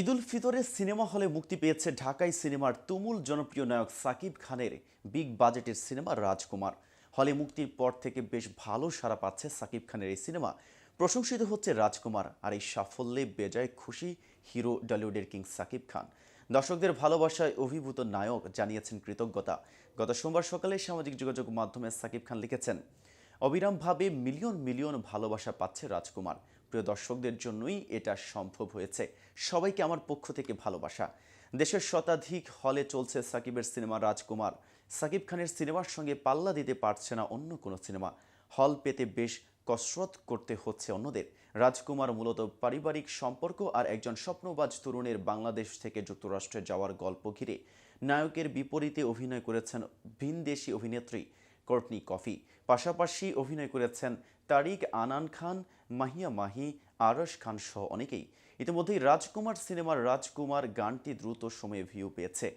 ঈদুল ফিতরে cinema হলে মুক্তি পেয়েছে ঢাকাই সিনেমার তুমুল জনপ্রিয় নায়ক সাকিব খানের বিগ বাজেটের সিনেমা রাজকুমার। হলে মুক্তির পর থেকে বেশ ভালো সাড়া পাচ্ছে সাকিব খানের এই সিনেমা। প্রশংসিত হচ্ছে রাজকুমার আর এই সাফল্যে বেজায় খুশি হিরো ডলিউডের কিং সাকিব খান। দর্শকদের ভালোবাসায় অভিভূত নায়ক জানিয়েছেন কৃতজ্ঞতা। গত সোমবার সকালে সামাজিক যোগাযোগ মাধ্যমে সাকিব খান লিখেছেন, অবিরামভাবে মিলিয়ন মিলিয়ন ভালোবাসা পাচ্ছে রাজকুমার। প্রিয় দর্শকদের জন্যই এটা সম্ভব হয়েছে। সবাইকে আমার পক্ষ থেকে ভালোবাসা। দেশের শতাধিক হলে চলছে সাকিবের সিনেমা রাজকুমার। সাকিব খানের সিনেমার সঙ্গে পাল্লা দিতে পারছে না অন্য কোনো সিনেমা। হল পেতে বেশ কসরত করতে হচ্ছে অন্যদের। রাজকুমার মূলত পারিবারিক সম্পর্ক আর একজন স্বপ্নবাজ তরুণের বাংলাদেশ থেকে যুক্তরাষ্ট্রে যাওয়ার গল্প ঘিরে। নায়কের বিপরীতে অভিনয় করেছেন ভিনদেশি অভিনেত্রী কোর্টনি কফি। পাশাপাশি অভিনয় করেছেন তারিক আনান খান, মাহিয়া মাহি, আরশ খান সহ অনেকেই। ইতিমধ্যেই রাজকুমার সিনেমার রাজকুমার গানটি দ্রুত সময়ে ভিউ পেয়েছে।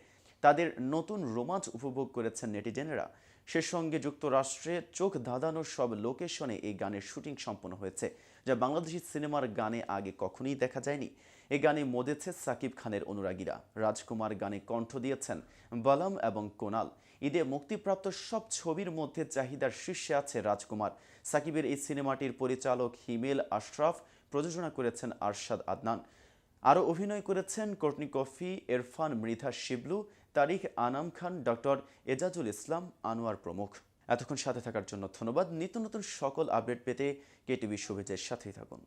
তাদের নতুন রোমাঞ্চ উপভোগ করেছেন নেটিজেনেরা। সে সঙ্গে যুক্তরাষ্ট্রে চোখ ধাঁধানো সব লোকেশনে এই গানের শুটিং সম্পন্ন হয়েছে, যা বাংলাদেশি সিনেমার গানে আগে কখনোই দেখা যায়নি। এই গানে মজেছে সাকিব খানের অনুরাগীরা। রাজকুমার গানে কণ্ঠ দিয়েছেন বালাম এবং কোনাল। ঈদে মুক্তিপ্রাপ্ত সব ছবির মধ্যে চাহিদার শীর্ষে আছে রাজকুমার। সাকিবের এই সিনেমাটির পরিচালক হিমেল আশরাফ, প্রযোজনা করেছেন আরশাদ আদনান। আরও অভিনয় করেছেন Courtney Coffee, Erfan Mridha Shiblu, Tariq Anam Khan, doctor Ezazul Islam, Anwar প্রমুখ। এতক্ষণ সাথে থাকার জন্য ধন্যবাদ। নিত্য নতুন সকল আপডেট পেতে কেটিভি শুভেচ্ছের সাথেই থাকুন।